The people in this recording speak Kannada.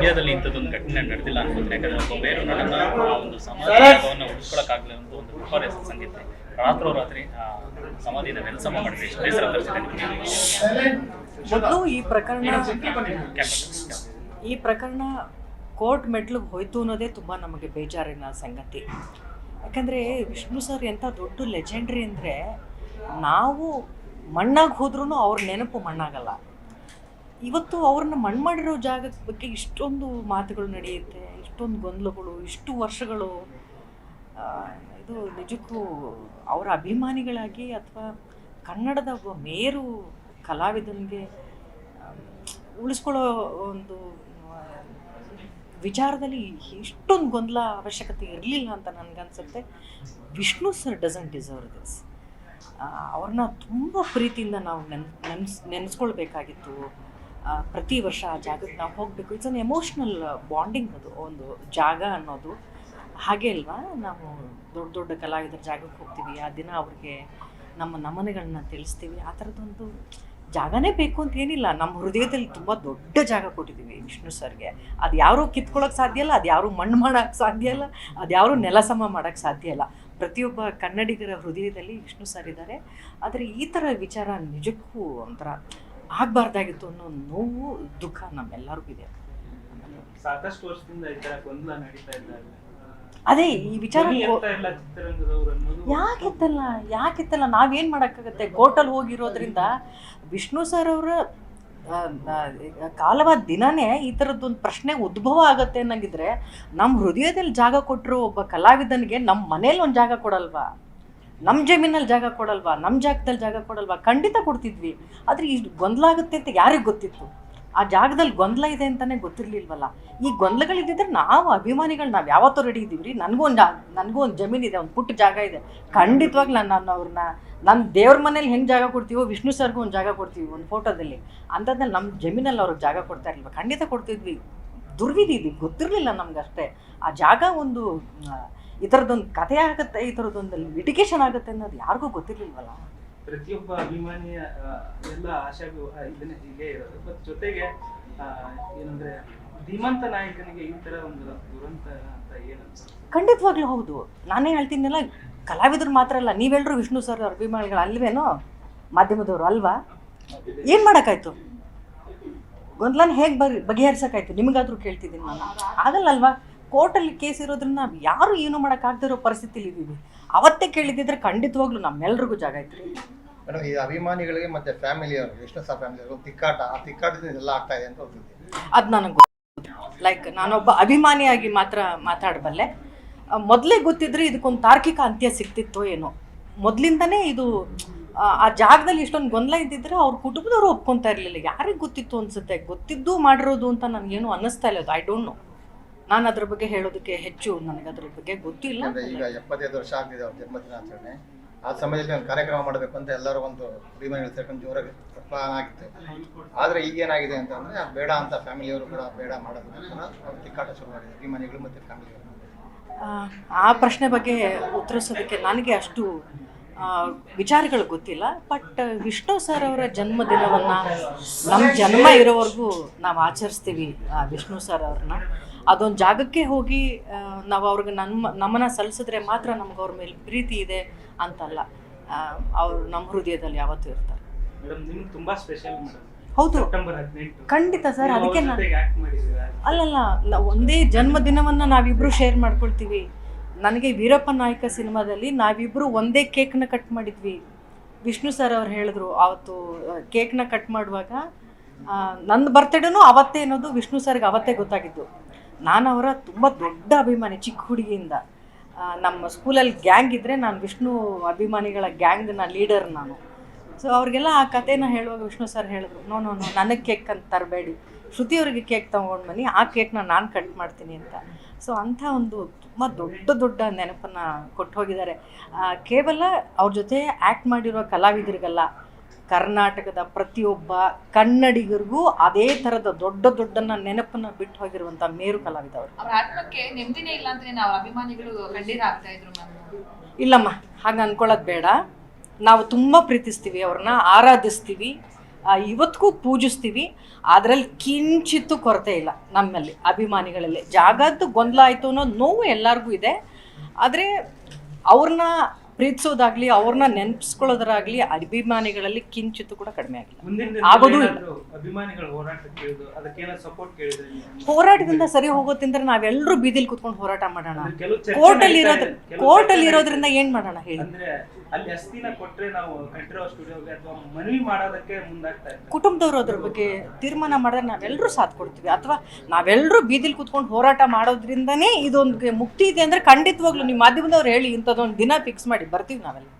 ಇಂಡಿಯಾದಲ್ಲಿ ಇಂಥದ್ದೊಂದು ಘಟನೆ ನಡೆದಿಲ್ಲ ಅನ್ಕೋತೀನಿ ಯಾಕಂದ್ರೆ ಒಬ್ಬ ಬೇರೆ ನಟನ ಆ ಒಂದು ಸಮಾಜವನ್ನು ಉಳಿಸ್ಕೊಳಕ್ಕಾಗಲಿ ಅಂತ ಒಂದು ವಿಪರ್ಯ ಸಂಗೀತ. ರಾತ್ರೋರಾತ್ರಿ ಆ ಸಮಾಧಿನ ನೆಲಸಮ ಮಾಡಿದ್ರೆ ಎಷ್ಟು ಬೇಸರ ತರಿಸಿದೆ ಮೊದಲು ಈ ಪ್ರಕರಣ ಈ ಪ್ರಕರಣ ಕೋರ್ಟ್ ಮೆಟ್ಲಿಗೆ ಹೋಯ್ತು ಅನ್ನೋದೇ ತುಂಬ ನಮಗೆ ಬೇಜಾರಿನ ಸಂಗತಿ. ಯಾಕಂದರೆ ವಿಷ್ಣು ಸರ್ ಎಂಥ ದೊಡ್ಡ ಲೆಜೆಂಡ್ರಿ ಅಂದರೆ ನಾವು ಮಣ್ಣಾಗಿ ಹೋದ್ರೂ ಅವ್ರ ನೆನಪು ಮಣ್ಣಾಗಲ್ಲ. ಇವತ್ತು ಅವ್ರನ್ನ ಮಣ್ಣು ಮಾಡಿರೋ ಜಾಗದ ಬಗ್ಗೆ ಇಷ್ಟೊಂದು ಮಾತುಗಳು ನಡೆಯುತ್ತೆ, ಇಷ್ಟೊಂದು ಗೊಂದಲಗಳು, ಇಷ್ಟು ವರ್ಷಗಳು ಇದು ನಿಜಕ್ಕೂ ಅವರ ಅಭಿಮಾನಿಗಳಾಗಿ ಅಥವಾ ಕನ್ನಡದ ಮೇರು ಕಲಾವಿದನಿಗೆ ಉಳಿಸ್ಕೊಳ್ಳೋ ಒಂದು ವಿಚಾರದಲ್ಲಿ ಇಷ್ಟೊಂದು ಗೊಂದಲ ಅವಶ್ಯಕತೆ ಇರಲಿಲ್ಲ ಅಂತ ನನಗನ್ಸುತ್ತೆ. Vishnu sir doesn't deserve this ಅವ್ರನ್ನ ತುಂಬ ಪ್ರೀತಿಯಿಂದ ನಾವು ನೆನ್, ನೆನ್ಸ್, ನೆನೆಸ್ಕೊಳ್ಬೇಕಾಗಿತ್ತು. ಪ್ರತಿ ವರ್ಷ ಆ ಜಾಗಕ್ಕೆ ನಾವು ಹೋಗಬೇಕು. ಇಟ್ಸ್ ಅನ್ ಎಮೋಷ್ನಲ್ ಬಾಂಡಿಂಗ್ ಅದು, ಒಂದು ಜಾಗ ಅನ್ನೋದು. ಹಾಗೆ ಅಲ್ವಾ? ನಾವು ದೊಡ್ಡ ದೊಡ್ಡ ಕಲಾವಿದರ ಜಾಗಕ್ಕೆ ಹೋಗ್ತೀವಿ. ಆ ದಿನ ಅವ್ರಿಗೆ ನಮ್ಮ ನಮನೆಗಳನ್ನ ತಿಳಿಸ್ತೀವಿ. ಆ ಥರದ್ದೊಂದು ಜಾಗನೇ ಬೇಕು ಅಂತ ಏನಿಲ್ಲ. ನಮ್ಮ ಹೃದಯದಲ್ಲಿ ತುಂಬ ದೊಡ್ಡ ಜಾಗ ಕೊಟ್ಟಿದ್ದೀವಿ ವಿಷ್ಣು ಸರ್ಗೆ. ಅದು ಯಾರೂ ಕಿತ್ಕೊಳ್ಳೋಕೆ ಸಾಧ್ಯ ಇಲ್ಲ, ಅದು ಯಾರೂ ಮಣ್ಣು ಮಾಡೋಕ್ಕೆ ಸಾಧ್ಯ ಇಲ್ಲ, ಅದು ಯಾರೂ ನೆಲ ಸಮ ಮಾಡೋಕ್ಕೆ ಸಾಧ್ಯ ಇಲ್ಲ. ಪ್ರತಿಯೊಬ್ಬ ಕನ್ನಡಿಗರ ಹೃದಯದಲ್ಲಿ ವಿಷ್ಣು ಸರ್ ಇದ್ದಾರೆ ಆದರೆ ಈ ಥರ ವಿಚಾರ ನಿಜಕ್ಕೂ ಒಂಥರ ಆಗಬಾರ್ದಾಗಿತ್ತು ಅನ್ನೋ ನೋವು ದುಃಖ ನಮ್ಮೆಲ್ಲರಿಗೂ ಇದೆ. ಸಾಕಷ್ಟು ವರ್ಷದಿಂದ ಗೊಂದಲ ನಡೀತಾ ಅದೇ ಈ ವಿಚಾರ ಯಾಕಿತ್ತಲ್ಲ ಯಾಕಿತ್ತಲ್ಲ ನಾವೇನು ಮಾಡೋಕ್ಕಾಗತ್ತೆ? ಕೋರ್ಟಲ್ಲಿ ಹೋಗಿರೋದ್ರಿಂದ ವಿಷ್ಣು ಸರ್ ಅವರ ಕಾಲವಾದ ದಿನನೇ ಈ ಥರದ್ದೊಂದು ಪ್ರಶ್ನೆ ಉದ್ಭವ ಆಗತ್ತೆ ಅನ್ನಂಗಿದ್ರೆ ನಮ್ಮ ಹೃದಯದಲ್ಲಿ ಜಾಗ ಕೊಟ್ಟರು ಒಬ್ಬ ಕಲಾವಿದನಿಗೆ ನಮ್ಮ ಮನೇಲಿ ಒಂದು ಜಾಗ ಕೊಡಲ್ವಾ? ನಮ್ಮ ಜಮೀನಲ್ಲಿ ಜಾಗ ಕೊಡಲ್ವಾ? ನಮ್ಮ ಜಾಗದಲ್ಲಿ ಜಾಗ ಕೊಡಲ್ವಾ? ಖಂಡಿತ ಕೊಡ್ತಿದ್ವಿ. ಆದರೆ ಇಷ್ಟು ಗೊಂದಲ ಆಗುತ್ತೆ ಅಂತ ಯಾರಿಗೆ ಗೊತ್ತಿತ್ತು? ಆ ಜಾಗದಲ್ಲಿ ಗೊಂದಲ ಇದೆ ಅಂತಲೇ ಗೊತ್ತಿರಲಿಲ್ವಲ್ಲ? ಈ ಗೊಂದಲಗಳಿದ್ದಿದ್ರೆ ನಾವು ಅಭಿಮಾನಿಗಳು ನಾವು ಯಾವತ್ತೂ ರೆಡಿ ಇದ್ದೀವಿ ರೀ ನನಗೂ ಒಂದು ಜಾಗ, ನನಗೂ ಒಂದು ಜಮೀನಿದೆ ಒಂದು ಪುಟ್ಟ ಜಾಗ ಇದೆ. ಖಂಡಿತವಾಗ್ಲೂ ನಾನು ನಾನು ಅವ್ರನ್ನ ನನ್ನ ದೇವ್ರ ಮನೇಲಿ ಹೆಂಗೆ ಜಾಗ ಕೊಡ್ತೀವೋ, ವಿಷ್ಣು ಸರ್ಗೂ ಒಂದು ಜಾಗ ಕೊಡ್ತೀವಿ, ಒಂದು ಫೋಟೋದಲ್ಲಿ ಅಂಥದ್ದಲ್ಲಿ ನಮ್ಮ ಜಮೀನಲ್ಲಿ ಅವ್ರಿಗೆ ಜಾಗ ಕೊಡ್ತಾ ಇರಲಿಲ್ಲ ಖಂಡಿತ ಕೊಡ್ತಿದ್ವಿ. ದುರ್ವಿಧಿ ಇದು. ಗೊತ್ತಿರಲಿಲ್ಲ ನಮ್ಗೆ ಅಷ್ಟೇ ಆ ಜಾಗ ಒಂದು ಈ ಥರದ್ದೊಂದು ಕಥೆ ಆಗುತ್ತೆ ಈ ಥರದ್ದೊಂದು ಲಿಟಿಗೇಷನ್ ಆಗುತ್ತೆ ಅನ್ನೋದು ಯಾರಿಗೂ ಗೊತ್ತಿರಲಿಲ್ವಲ್ಲ? ಪ್ರತಿಯೊಬ್ಬ ಅಭಿಮಾನಿಯ ಎಲ್ಲ ಆಶಾ ಇದನ್ನೇ ಹೀಗೆ ಇರೋದು. ಬಟ್ ಜೊತೆಗೆ ಏನಂದ್ರೆ ಧೀಮಂತ ನಾಯಕನಿಗೆ ಈ ತರ ಒಂದು ದುರಂತ ಅಂತ ಏನಂತ ಖಂಡಿತವಾಗ್ಲೂ ಹೌದು. ನಾನೇ ಹೇಳ್ತೀನಲ್ಲ ಕಲಾವಿದರು ಮಾತ್ರ ಅಲ್ಲ ನೀವೆಲ್ಲರೂ ವಿಷ್ಣು ಸರ್ ಅಭಿಮಾನಿಗಳು ಅಲ್ವೇನೋ? ಮಾಧ್ಯಮದವರು ಅಲ್ವಾ? ಏನು ಮಾಡೋಕ್ಕಾಯ್ತು? ಗೊಂದಲನ ಹೇಗೆ ಬಗೆ ಬಗೆಹರಿಸೋಕ್ಕಾಯ್ತು? ನಿಮಗಾದ್ರೂ ಕೇಳ್ತಿದ್ದೀನಿ ನಾನು. ಆಗಲ್ಲ ಅಲ್ವಾ? ಕೋರ್ಟಲ್ಲಿ ಕೇಸ್ ಇರೋದ್ರಿಂದ ಯಾರು ಏನು ಮಾಡೋಕ್ಕಾಗದಿರೋ ಪರಿಸ್ಥಿತಿಲಿ ಇದ್ದೀವಿ ಅವತ್ತೇ ಕೇಳಿದ್ದಿದ್ರೆ ಖಂಡಿತವಾಗ್ಲೂ ನಮ್ಮೆಲ್ರಿಗೂ ಜಾಗ ಐತ್ರಿ. ಮೇಡಮ್ ಈ ಅಭಿಮಾನಿಗಳಿಗೆ ಮತ್ತೆ ಫ್ಯಾಮಿಲಿಯವ್ರಿಗೆ ವಿಷ್ಣು ಸಹ ಫ್ಯಾಮಿಲಿ ಒಂದು ತಿಕ್ಕಾಟ ಆ ತಿಕ್ಕಾಟದಿಂದ ಎಲ್ಲ ಆಗ್ತಾ ಇದೆ ಅಂತ ಹೋಗ್ತಿದ್ದೆ ಅದು ನನಗೆ ಲೈಕ್ ನಾನೊಬ್ಬ ಅಭಿಮಾನಿಯಾಗಿ ಮಾತ್ರ ಮಾತಾಡಬಲ್ಲೆ. ಮೊದಲೇ ಗೊತ್ತಿದ್ರೆ ಇದಕ್ಕೊಂದು ತಾರ್ಕಿಕ ಅಂತ್ಯ ಸಿಗ್ತಿತ್ತೋ ಏನೋ. ಮೊದಲಿಂದನೇ ಇದು ಆ, ಜಾಗದಲ್ಲಿ ಇಷ್ಟೊಂದು ಗೊಂದಲ ಇದ್ದಿದ್ರೆ ಅವ್ರ ಕುಟುಂಬದವರು ಒಪ್ಕೊತಾ ಇರಲಿಲ್ಲ. ಯಾರಿಗೆ ಗೊತ್ತಿತ್ತು ಅನ್ಸುತ್ತೆ? ಗೊತ್ತಿದ್ದು ಮಾಡಿರೋದು ಅಂತ ನನಗೇನು ಅನ್ನಿಸ್ತಾ ಇಲ್ಲ ಅದು. ಐ ಡೋಂಟ್ ನೋ ನಾನು ಅದ್ರ ಬಗ್ಗೆ ಹೇಳೋದಕ್ಕೆ ಹೆಚ್ಚು ನನಗೆ ಅದ್ರ ಬಗ್ಗೆ ಗೊತ್ತಿಲ್ಲ. ಅಂದ್ರೆ ಈಗ ಎಪ್ಪತ್ತೈದು ವರ್ಷ ಆಗಿದೆ ಅವ್ರ ಜನ್ಮದಿನಾಚರಣೆ ಆ ಸಮಯದಲ್ಲಿ ಒಂದು ಕಾರ್ಯಕ್ರಮ ಮಾಡಬೇಕು ಅಂತ ಎಲ್ಲರೂ ಒಂದು ಅಭಿಮಾನಿಗಳು ಸೇರ್ಕೊಂಡು ಜೋರಾಗಿ ಪ್ಲಾನ್ ಆಗಿತ್ತು. ಆದರೆ ಈಗ ಏನಾಗಿದೆ ಅಂತಂದ್ರೆ ಬೇಡ ಅಂತ ಫ್ಯಾಮಿಲಿಯವರು ಕೂಡ ಬೇಡ ಮಾಡೋದು ಅಂತ ಅವ್ರು ತಿಕ್ಕಾಟ ಶುರು ಮಾಡಿದೆ ಅಭಿಮಾನಿಗಳು ಮತ್ತು ಫ್ಯಾಮಿಲಿಯವರು. ಆ, ಆ ಪ್ರಶ್ನೆ ಬಗ್ಗೆ ಉತ್ತರಿಸೋದಕ್ಕೆ ನನಗೆ ಅಷ್ಟು ಆ, ವಿಚಾರಗಳು ಗೊತ್ತಿಲ್ಲ. ಬಟ್ ವಿಷ್ಣು ಸರ್ ಅವರ ಜನ್ಮದಿನವನ್ನು ನಮ್ಮ ಜನ್ಮ ಇರೋವರೆಗೂ ನಾವು ಆಚರಿಸ್ತೀವಿ ಆ, ವಿಷ್ಣು ಸರ್ ಅವ್ರನ್ನ. ಅದೊಂದು ಜಾಗಕ್ಕೆ ಹೋಗಿ ನಾವು ಅವ್ರಿಗೆ ನಮ್ಮ ನಮ್ಮನ್ನ ಸಲ್ಲಿಸಿದ್ರೆ ಮಾತ್ರ ನಮ್ಗೆ ಅವ್ರ ಮೇಲೆ ಪ್ರೀತಿ ಇದೆ ಅಂತಲ್ಲ. ಅವರು ನಮ್ಮ ಹೃದಯದಲ್ಲಿ ಯಾವತ್ತೂ ಇರ್ತಾರೆ. ತುಂಬಾ ಸ್ಪೆಷಲ್ ಹೌದು. ಖಂಡಿತ ಸರ್ ಅದಕ್ಕೆ ನಾನು ಅಲ್ಲಲ್ಲ ಒಂದೇ ಜನ್ಮದಿನವನ್ನು ನಾವಿಬ್ರು ಶೇರ್ ಮಾಡ್ಕೊಳ್ತೀವಿ. ನನಗೆ ವೀರಪ್ಪ ನಾಯಕ ಸಿನಿಮಾದಲ್ಲಿ ನಾವಿಬ್ರು ಒಂದೇ ಕೇಕ್ನ ಕಟ್ ಮಾಡಿದ್ವಿ. ವಿಷ್ಣು ಸರ್ ಅವ್ರು ಹೇಳಿದ್ರು ಅವತ್ತು ಕೇಕ್ನ ಕಟ್ ಮಾಡುವಾಗ ನನ್ನ ಬರ್ತಡೇನೂ ಅವತ್ತೇ ಅನ್ನೋದು ವಿಷ್ಣು ಸರ್ಗೆ ಅವತ್ತೇ ಗೊತ್ತಾಗಿದ್ದು. ನಾನು ಅವರ ತುಂಬ ದೊಡ್ಡ ಅಭಿಮಾನಿ, ಚಿಕ್ಕ ಹುಡುಗಿಯಿಂದ. ನಮ್ಮ ಸ್ಕೂಲಲ್ಲಿ ಗ್ಯಾಂಗ್ ಇದ್ದರೆ ನಾನು ವಿಷ್ಣು ಅಭಿಮಾನಿಗಳ ಗ್ಯಾಂಗ್ನ ಲೀಡರ್ ನಾನು. ಸೊ ಅವ್ರಿಗೆಲ್ಲ ಆ ಕಥೆನ ಹೇಳುವಾಗ ವಿಷ್ಣು ಸರ್ ಹೇಳಿದ್ರು, ನೋ ನೋ ನೋ, ನನಗೆ ಕೇಕ್ ಅಂತ ತರಬೇಡಿ. ಶ್ರುತಿ ಅವರಿಗೆ ಕೇಕ್ ತೊಗೊಂಡು ಬನ್ನಿ, ಆ ಕೇಕ್ನ ನಾನು ಕಟ್ ಮಾಡ್ತೀನಿ ಅಂತ. ಸೊ ಅಂಥ ಒಂದು ತುಂಬ ದೊಡ್ಡ ದೊಡ್ಡ ನೆನಪನ್ನು ಕೊಟ್ಟು ಹೋಗಿದ್ದಾರೆ ಕೇವಲ ಅವ್ರ ಜೊತೆ ಆ್ಯಕ್ಟ್ ಮಾಡಿರೋ ಕಲಾವಿದರಿಗಲ್ಲ ಕರ್ನಾಟಕದ ಪ್ರತಿಯೊಬ್ಬ ಕನ್ನಡಿಗರಿಗೂ ಅದೇ ಥರದ ದೊಡ್ಡ ದೊಡ್ಡನ ನೆನಪನ್ನ ಬಿಟ್ಟು ಹೋಗಿರುವಂಥ ಮೇರು ಕಲಾವಿದ ಅವರು ಅವ್ರ ಆತ್ಮಕ್ಕೆ ನೆಮ್ಮದಿನೇ ಇಲ್ಲ ನಾವು ಅಭಿಮಾನಿಗಳು ಕಣ್ಣೀರ್ ಆಗ್ತಾ ಇದ್ರು ಇಲ್ಲಮ್ಮ ಹಾಗೆ ಅನ್ಕೊಳ್ಳೋದು ಬೇಡ. ನಾವು ತುಂಬ ಪ್ರೀತಿಸ್ತೀವಿ ಅವ್ರನ್ನ ಆರಾಧಿಸ್ತೀವಿ ಇವತ್ತಿಗೂ ಪೂಜಿಸ್ತೀವಿ. ಅದರಲ್ಲಿ ಕಿಂಚಿತ್ತು ಕೊರತೆ ಇಲ್ಲ ನಮ್ಮಲ್ಲಿ ಅಭಿಮಾನಿಗಳಲ್ಲಿ. ಜಾಗದ್ದು ಗೊಂದಲ ಆಯಿತು ಅನ್ನೋ ನೋವು ಎಲ್ಲರಿಗೂ ಇದೆ. ಆದರೆ ಅವ್ರನ್ನ ಪ್ರೀತಿಸೋದಾಗ್ಲಿ ಅವ್ರನ್ನ ನೆನಪಿಸ್ಕೊಳ್ಳೋದಾಗ್ಲಿ ಅಭಿಮಾನಿಗಳಲ್ಲಿ ಕಿಂಚಿತ್ತು ಕೂಡ ಕಡಿಮೆ ಆಗಿಲ್ಲ. ಆಗೋದು ಹೋರಾಟದಿಂದ ಸರಿ ಹೋಗೋದ್ರಿಂದ ನಾವೆಲ್ಲರೂ ಬೀದಿಲಿ ಕುತ್ಕೊಂಡು ಹೋರಾಟ ಮಾಡೋಣ. ಕೋರ್ಟ್ ಅಲ್ಲಿ ಇರೋದ್ರ. ಕೆಲವು ಕೋರ್ಟಲ್ಲಿ ಇರೋದ್ರಿಂದ ಏನ್ ಮಾಡೋಣ ಹೇಳಿ? ಅಲ್ಲಿ ಕುಟುಂಬದವರು ಅದ್ರ ಬಗ್ಗೆ ತೀರ್ಮಾನ ಮಾಡಿದ್ರೆ ನಾವೆಲ್ಲರೂ ಸಾಥ್ ಕೊಡ್ತೀವಿ. ಅಥವಾ ನಾವೆಲ್ಲರೂ ಬೀದಿಲಿ ಕುತ್ಕೊಂಡು ಹೋರಾಟ ಮಾಡೋದ್ರಿಂದನೇ ಇದೊಂದು ಮುಕ್ತಿ ಇದೆ ಅಂದ್ರೆ ಖಂಡಿತವಾಗ್ಲೂ ನಿಮ್ಮ ಮಾಧ್ಯಮದವ್ರು ಹೇಳಿ ಇಂಥದ್ದೊಂದು ದಿನ ಫಿಕ್ಸ್ ಮಾಡಿ. ಬರ್ತೀವಿ ನಾವೆಲ್ಲ.